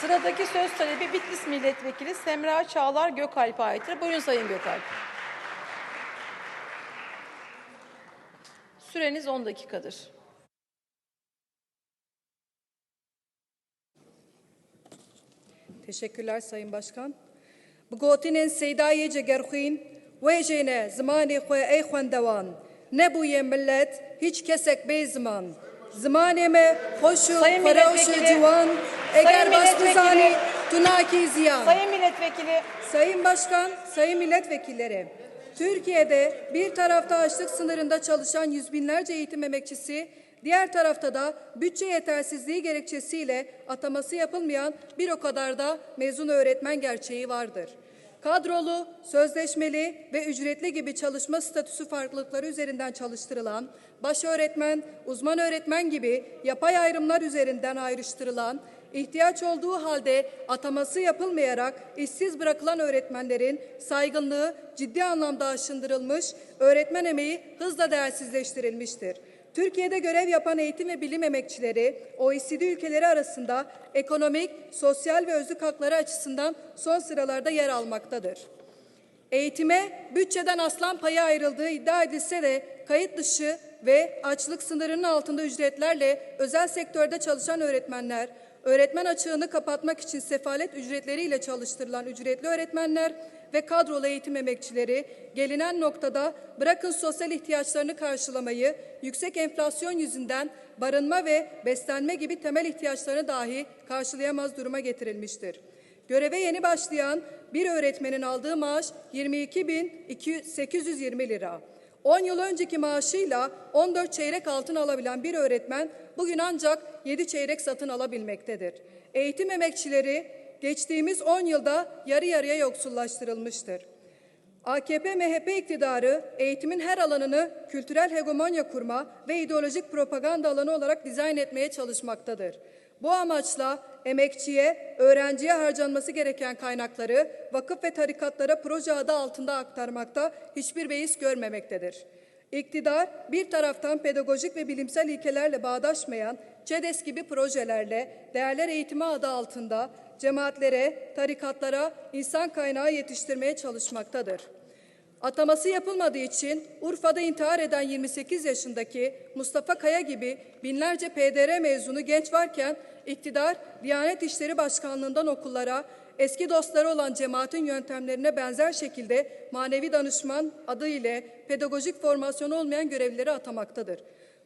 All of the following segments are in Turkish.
Sıradaki söz talebi Bitlis Milletvekili Semra Çağlar Gökalp'e aittir. Buyurun Sayın Gökalp. Süreniz 10 dakikadır. Teşekkürler Sayın Başkan. Bu gotinin seydayê cegerxwîn wê jê ne zimanê xwe ey xwendewan nebûye millet hiç kesek bê ziman. Zimanê me xweş û Sayın eger bas Milletvekili. bizanî tu nakî ziyan. Sayın Milletvekili, Sayın Başkan, Sayın Milletvekilleri, Türkiye'de bir tarafta açlık sınırında çalışan yüz binlerce eğitim emekçisi, diğer tarafta da bütçe yetersizliği gerekçesiyle ataması yapılmayan bir o kadar da mezun öğretmen gerçeği vardır. Kadrolu, sözleşmeli ve ücretli gibi çalışma statüsü farklılıkları üzerinden çalıştırılan, baş öğretmen, uzman öğretmen gibi yapay ayrımlar üzerinden ayrıştırılan, ihtiyaç olduğu halde ataması yapılmayarak işsiz bırakılan öğretmenlerin saygınlığı ciddi anlamda aşındırılmış, öğretmen emeği hızla değersizleştirilmiştir. Türkiye'de görev yapan eğitim ve bilim emekçileri OECD ülkeleri arasında ekonomik, sosyal ve özlük hakları açısından son sıralarda yer almaktadır. Eğitime bütçeden aslan payı ayrıldığı iddia edilse de kayıt dışı ve açlık sınırının altında ücretlerle özel sektörde çalışan öğretmenler, öğretmen açığını kapatmak için sefalet ücretleriyle çalıştırılan ücretli öğretmenler ve kadrolu eğitim emekçileri gelinen noktada bırakın sosyal ihtiyaçlarını karşılamayı yüksek enflasyon yüzünden barınma ve beslenme gibi temel ihtiyaçlarını dahi karşılayamaz duruma getirilmiştir. Göreve yeni başlayan bir öğretmenin aldığı maaş 22.820 lira. 10 yıl önceki maaşıyla 14 çeyrek altın alabilen bir öğretmen bugün ancak 7 çeyrek satın alabilmektedir. Eğitim emekçileri geçtiğimiz 10 yılda yarı yarıya yoksullaştırılmıştır. AKP MHP iktidarı eğitimin her alanını kültürel hegemonya kurma ve ideolojik propaganda alanı olarak dizayn etmeye çalışmaktadır. Bu amaçla emekçiye, öğrenciye harcanması gereken kaynakları vakıf ve tarikatlara proje adı altında aktarmakta hiçbir beis görmemektedir. İktidar bir taraftan pedagojik ve bilimsel ilkelerle bağdaşmayan ÇEDES gibi projelerle değerler eğitimi adı altında cemaatlere, tarikatlara insan kaynağı yetiştirmeye çalışmaktadır. Ataması yapılmadığı için Urfa'da intihar eden 28 yaşındaki Mustafa Kaya gibi binlerce PDR mezunu genç varken iktidar Diyanet İşleri Başkanlığından okullara eski dostları olan cemaatin yöntemlerine benzer şekilde manevi danışman adı ile pedagojik formasyonu olmayan görevlileri atamaktadır.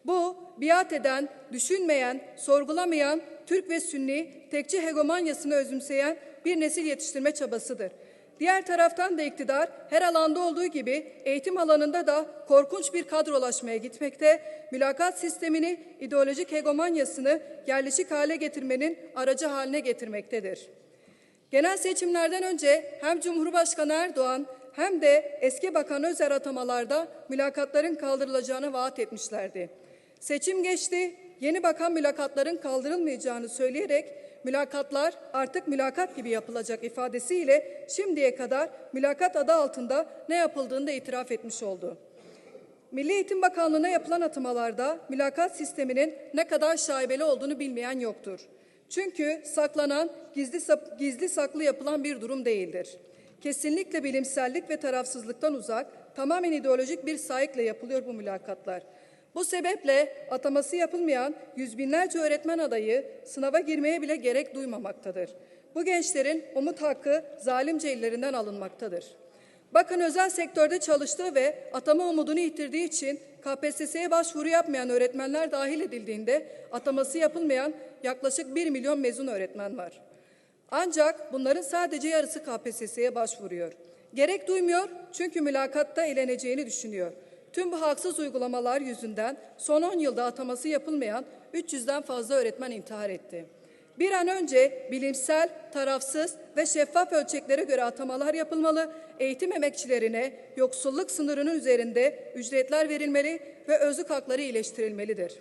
Bu biat eden, düşünmeyen, sorgulamayan, Türk ve Sünni tekçi hegemonyasını özümseyen bir nesil yetiştirme çabasıdır. Diğer taraftan da iktidar her alanda olduğu gibi eğitim alanında da korkunç bir kadrolaşmaya gitmekte, mülakat sistemini, ideolojik hegemonyasını yerleşik hale getirmenin aracı haline getirmektedir. Genel seçimlerden önce hem Cumhurbaşkanı Erdoğan hem de eski Bakan Özer atamalarda mülakatların kaldırılacağını vaat etmişlerdi. Seçim geçti, yeni bakan mülakatların kaldırılmayacağını söyleyerek mülakatlar artık mülakat gibi yapılacak ifadesiyle şimdiye kadar mülakat adı altında ne yapıldığını da itiraf etmiş oldu. Milli Eğitim Bakanlığı'na yapılan atamalarda mülakat sisteminin ne kadar şaibeli olduğunu bilmeyen yoktur. Çünkü saklanan, gizli, gizli saklı yapılan bir durum değildir. Kesinlikle bilimsellik ve tarafsızlıktan uzak, tamamen ideolojik bir sahikle yapılıyor bu mülakatlar. Bu sebeple ataması yapılmayan yüz binlerce öğretmen adayı sınava girmeye bile gerek duymamaktadır. Bu gençlerin umut hakkı zalimce ellerinden alınmaktadır. Bakın özel sektörde çalıştığı ve atama umudunu yitirdiği için KPSS'ye başvuru yapmayan öğretmenler dahil edildiğinde ataması yapılmayan yaklaşık 1 milyon mezun öğretmen var. Ancak bunların sadece yarısı KPSS'ye başvuruyor. Gerek duymuyor çünkü mülakatta eğleneceğini düşünüyor. Tüm bu haksız uygulamalar yüzünden son 10 yılda ataması yapılmayan 300'den fazla öğretmen intihar etti. Bir an önce bilimsel, tarafsız ve şeffaf ölçeklere göre atamalar yapılmalı, eğitim emekçilerine yoksulluk sınırının üzerinde ücretler verilmeli ve özlük hakları iyileştirilmelidir.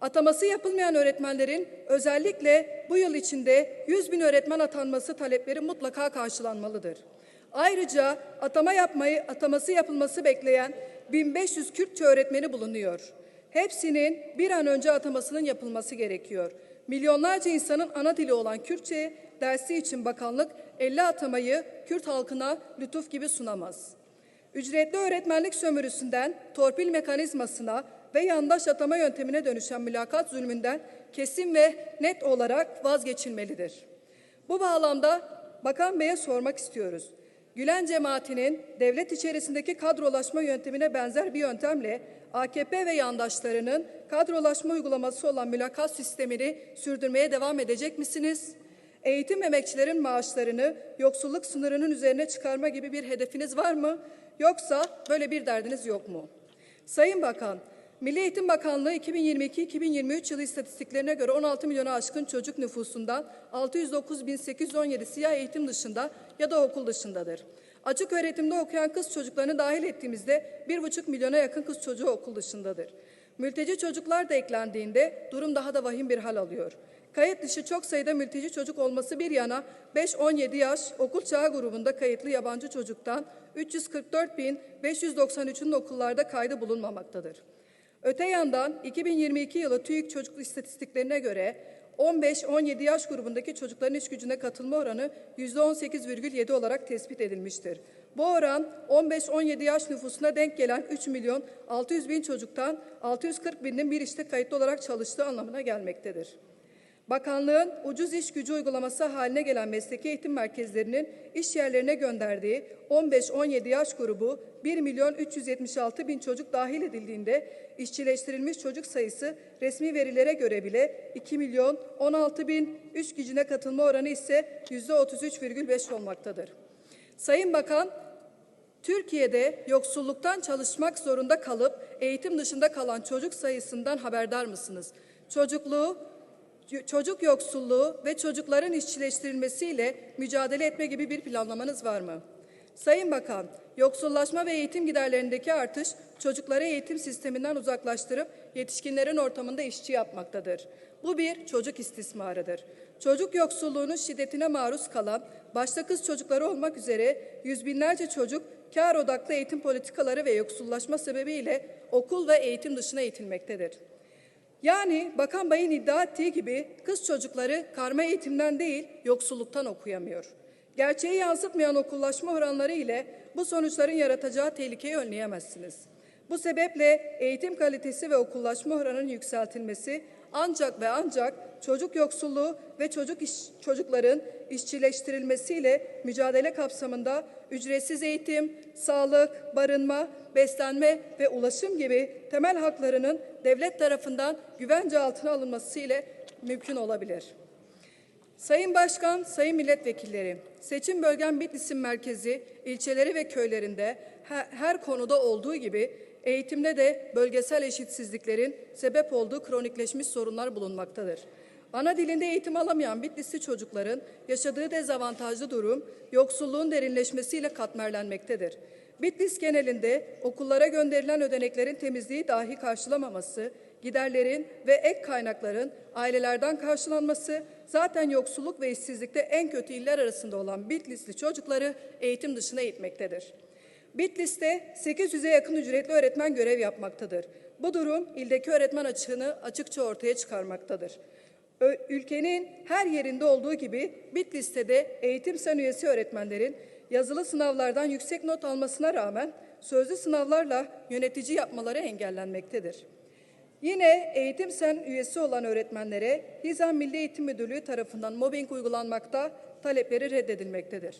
Ataması yapılmayan öğretmenlerin özellikle bu yıl içinde 100 bin öğretmen atanması talepleri mutlaka karşılanmalıdır. Ayrıca atama yapmayı, ataması yapılması bekleyen 1500 Kürtçe öğretmeni bulunuyor. Hepsinin bir an önce atamasının yapılması gerekiyor. Milyonlarca insanın ana dili olan Kürtçe dersi için bakanlık 50 atamayı Kürt halkına lütuf gibi sunamaz. Ücretli öğretmenlik sömürüsünden torpil mekanizmasına ve yandaş atama yöntemine dönüşen mülakat zulmünden kesin ve net olarak vazgeçilmelidir. Bu bağlamda Bakan Bey'e sormak istiyoruz. Gülen cemaatinin devlet içerisindeki kadrolaşma yöntemine benzer bir yöntemle AKP ve yandaşlarının kadrolaşma uygulaması olan mülakat sistemini sürdürmeye devam edecek misiniz? Eğitim emekçilerin maaşlarını yoksulluk sınırının üzerine çıkarma gibi bir hedefiniz var mı? Yoksa böyle bir derdiniz yok mu? Sayın Bakan, Milli Eğitim Bakanlığı 2022-2023 yılı istatistiklerine göre 16 milyonu aşkın çocuk nüfusundan 609.817 siyah eğitim dışında ya da okul dışındadır. Açık öğretimde okuyan kız çocuklarını dahil ettiğimizde 1,5 milyona yakın kız çocuğu okul dışındadır. Mülteci çocuklar da eklendiğinde durum daha da vahim bir hal alıyor. Kayıt dışı çok sayıda mülteci çocuk olması bir yana 5-17 yaş okul çağı grubunda kayıtlı yabancı çocuktan 344.593'ünün okullarda kaydı bulunmamaktadır. Öte yandan 2022 yılı TÜİK çocuk istatistiklerine göre 15-17 yaş grubundaki çocukların iş gücüne katılma oranı %18,7 olarak tespit edilmiştir. Bu oran 15-17 yaş nüfusuna denk gelen 3 milyon 600 bin çocuktan 640 binin bir işte kayıtlı olarak çalıştığı anlamına gelmektedir. Bakanlığın ucuz iş gücü uygulaması haline gelen mesleki eğitim merkezlerinin iş yerlerine gönderdiği 15-17 yaş grubu 1 milyon 376 bin çocuk dahil edildiğinde işçileştirilmiş çocuk sayısı resmi verilere göre bile 2 milyon 16 bin üst gücüne katılma oranı ise %33,5 olmaktadır. Sayın Bakan, Türkiye'de yoksulluktan çalışmak zorunda kalıp eğitim dışında kalan çocuk sayısından haberdar mısınız? Çocukluğu, çocuk yoksulluğu ve çocukların işçileştirilmesiyle mücadele etme gibi bir planlamanız var mı? Sayın Bakan, yoksullaşma ve eğitim giderlerindeki artış çocukları eğitim sisteminden uzaklaştırıp yetişkinlerin ortamında işçi yapmaktadır. Bu bir çocuk istismarıdır. Çocuk yoksulluğunun şiddetine maruz kalan, başta kız çocukları olmak üzere yüz binlerce çocuk kar odaklı eğitim politikaları ve yoksullaşma sebebiyle okul ve eğitim dışına eğitilmektedir. Yani Bakan Bay'ın iddia ettiği gibi kız çocukları karma eğitimden değil yoksulluktan okuyamıyor. Gerçeği yansıtmayan okullaşma oranları ile bu sonuçların yaratacağı tehlikeyi önleyemezsiniz. Bu sebeple eğitim kalitesi ve okullaşma oranının yükseltilmesi ancak ve ancak çocuk yoksulluğu ve çocuk iş, çocukların işçileştirilmesiyle mücadele kapsamında ücretsiz eğitim, sağlık, barınma, beslenme ve ulaşım gibi temel haklarının devlet tarafından güvence altına alınması ile mümkün olabilir. Sayın Başkan, Sayın Milletvekilleri, seçim bölgem Bitlis'in merkezi, ilçeleri ve köylerinde her, her konuda olduğu gibi eğitimde de bölgesel eşitsizliklerin sebep olduğu kronikleşmiş sorunlar bulunmaktadır. Ana dilinde eğitim alamayan Bitlisli çocukların yaşadığı dezavantajlı durum yoksulluğun derinleşmesiyle katmerlenmektedir. Bitlis genelinde okullara gönderilen ödeneklerin temizliği dahi karşılamaması, giderlerin ve ek kaynakların ailelerden karşılanması, zaten yoksulluk ve işsizlikte en kötü iller arasında olan Bitlisli çocukları eğitim dışına eğitmektedir. Bitlis'te 800'e yakın ücretli öğretmen görev yapmaktadır. Bu durum ildeki öğretmen açığını açıkça ortaya çıkarmaktadır. Ö- Ülkenin her yerinde olduğu gibi Bitlis'te de eğitim sen üyesi öğretmenlerin yazılı sınavlardan yüksek not almasına rağmen sözlü sınavlarla yönetici yapmaları engellenmektedir. Yine eğitim sen üyesi olan öğretmenlere Hizan Milli Eğitim Müdürlüğü tarafından mobbing uygulanmakta, talepleri reddedilmektedir.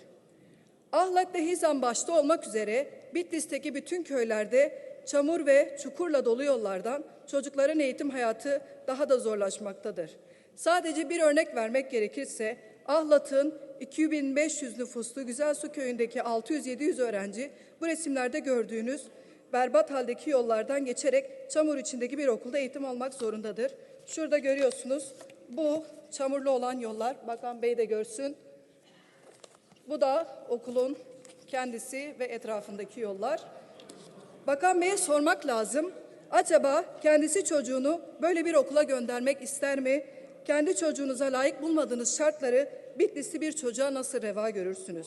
Ahlat ve Hizan başta olmak üzere Bitlis'teki bütün köylerde çamur ve çukurla dolu yollardan çocukların eğitim hayatı daha da zorlaşmaktadır. Sadece bir örnek vermek gerekirse Ahlat'ın 2500 nüfuslu Güzelsu köyündeki 600-700 öğrenci bu resimlerde gördüğünüz berbat haldeki yollardan geçerek çamur içindeki bir okulda eğitim almak zorundadır. Şurada görüyorsunuz bu çamurlu olan yollar. Bakan Bey de görsün. Bu da okulun kendisi ve etrafındaki yollar. Bakan Bey'e sormak lazım. Acaba kendisi çocuğunu böyle bir okula göndermek ister mi? Kendi çocuğunuza layık bulmadığınız şartları Bitlisli bir çocuğa nasıl reva görürsünüz?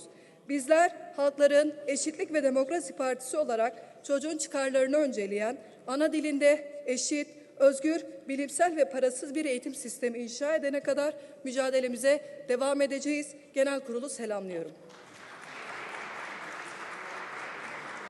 Bizler Halkların Eşitlik ve Demokrasi Partisi olarak çocuğun çıkarlarını önceleyen, ana dilinde eşit, özgür, bilimsel ve parasız bir eğitim sistemi inşa edene kadar mücadelemize devam edeceğiz. Genel kurulu selamlıyorum.